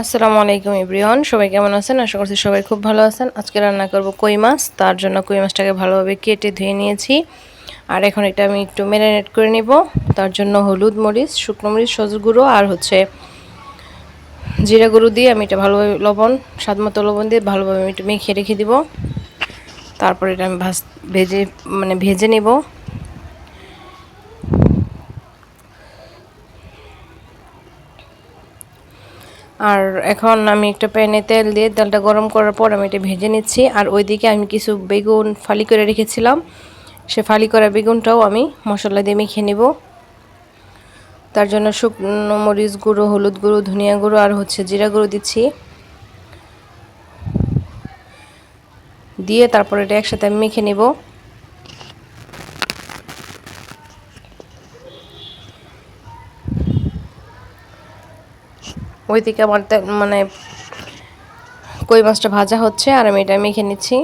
আসসালামু আলাইকুম ইব্রিয়ন সবাই কেমন আছেন? আশা করছি সবাই খুব ভালো আছেন। আজকে রান্না করব কই মাছ, তার জন্য কই মাছটাকে ভালোভাবে কেটে ধুয়ে নিয়েছি। আর এখন এটা আমি একটু ম্যারিনেট করে নেব। তার জন্য হলুদ মরিচ, শুকনো মরিচ সজুর গুঁড়ো আর হচ্ছে জিরা গুঁড়ো দিয়ে আমি এটা ভালোভাবে লবণ, স্বাদ মতো লবণ দিয়ে ভালোভাবে আমি একটু মেখে রেখে দিব। তারপর এটা আমি ভাজ ভেজে মানে ভেজে নেব। আর এখন আমি একটা প্যানে তেল দিয়ে তেলটা গরম করার পর আমি এটা ভেজে নিচ্ছি। আর ওইদিকে আমি কিছু বেগুন ফালি করে রেখেছিলাম। সে ফালি করা বেগুনটাও আমি মশলা দিয়ে মেখে নেব। তার জন্য শুকনো মরিচ গুঁড়ো, হলুদ গুঁড়ো, ধনিয়া গুঁড়ো আর হচ্ছে জিরা গুঁড়ো দিচ্ছি। দিয়ে তারপর এটা একসাথে আমি মেখে নেব। ওইদিকে আমার মানে কই মাছটা ভাজা হচ্ছে আর আমি এটা মেখে নিচ্ছি।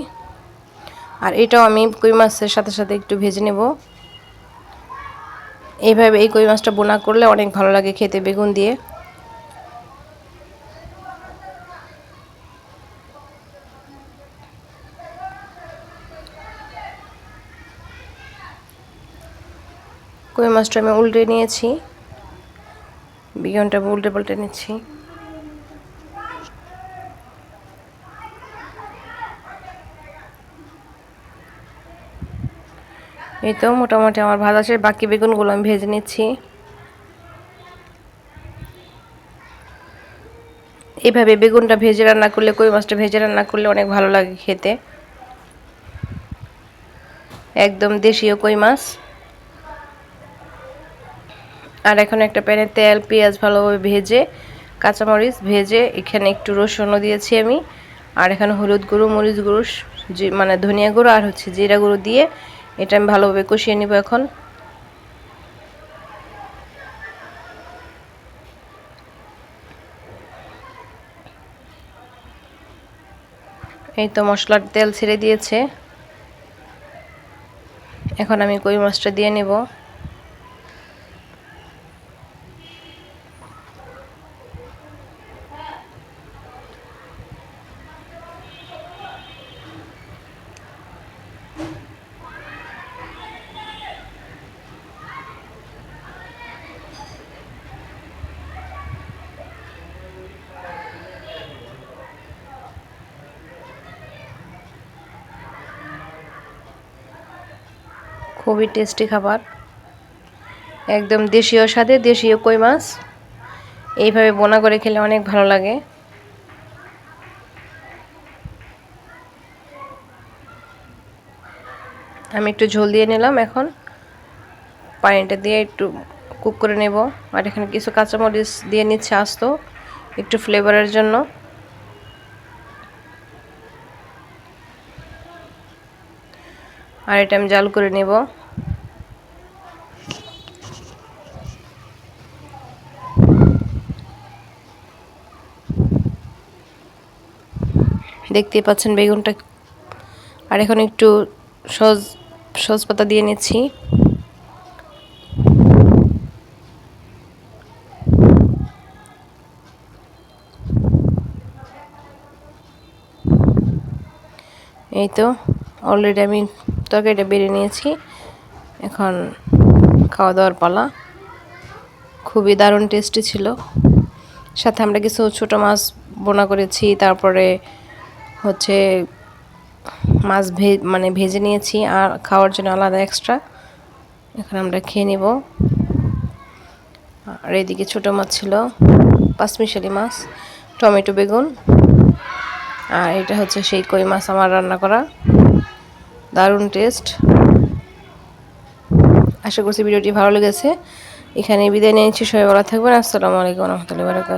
আর এটাও আমি কই মাছের সাথে সাথে একটু ভেজে নেব। এইভাবে এই কই মাছটা বোনা করলে অনেক ভালো লাগে খেতে বেগুন দিয়ে। কই মাছটা আমি উল্টে নিয়েছি। বেগুনটা উল্টে পাল্টে নিচ্ছি। এই তো মোটামুটি আমার ভাজা শেষ, বাকি বেগুনগুলো আমি ভেজে নিচ্ছি। এইভাবে বেগুনটা ভেজে রান্না করলে, কই মাছটা ভেজে রান্না করলে অনেক ভালো লাগে খেতে। একদম দেশীয় কই মাছ। আর এখন একটা প্যানে তেল, পেঁয়াজ ভালোভাবে ভেজে, কাঁচামরিচ ভেজে, এখানে একটু রসুনও দিয়েছি আমি। আর এখানে হলুদ গুঁড়ো, মরিচ গুঁড়ো মানে ধনিয়া গুঁড়ো আর হচ্ছে জিরা গুঁড়ো দিয়ে এটা আমি ভালোভাবে কষিয়ে নিব এখন। এই তো মশলার তেল ছেড়ে দিয়েছে। এখন আমি কই মাছটা দিয়ে নেব। খুবই টেস্টি খাবার। একদম দেশীয় স্বাদে দেশীয় কই মাছ। এইভাবে বোনা করে খেলে অনেক ভালো লাগে। আমি একটু ঝোল দিয়ে নিলাম এখন। পানিটা দিয়ে একটু কুক করে নেব। আর এখানে কিছু কাঁচামরিচ দিয়ে নিচ্ছে আস্ত। একটু ফ্লেভারের জন্য। আর এটা আমি জাল করে নেব। দেখতেই পাচ্ছেন বেগুনটা। আর এখন একটু সজ সজ পাতা দিয়ে নিচ্ছি। এই তো অলরেডি আমি তরকারিটা বেড়ে নিয়েছি। এখন খাওয়া দাওয়ার পালা। খুবই দারুণ টেস্টি ছিল। সাথে আমরা কিছু ছোট মাছ বোনা করেছি, তারপরে হচ্ছে মাছ ভে মানে ভেজে নিয়েছি আর খাওয়ার জন্য আলাদা এক্সট্রা এখন আমরা খেয়ে নেব। আর এদিকে ছোটো মাছ ছিল পাঁচমিশালি মাছ, টমেটো বেগুন। আর এটা হচ্ছে সেই কই মাছ আমার রান্না করা। দারুণ টেস্ট। আশা করছি ভিডিওটি ভালো লেগেছে। এখানে বিদায় নিয়েছি সবাই ভালো থাকবেন। আসসালামু আলাইকুম রহমতুল্লাহ বারকাত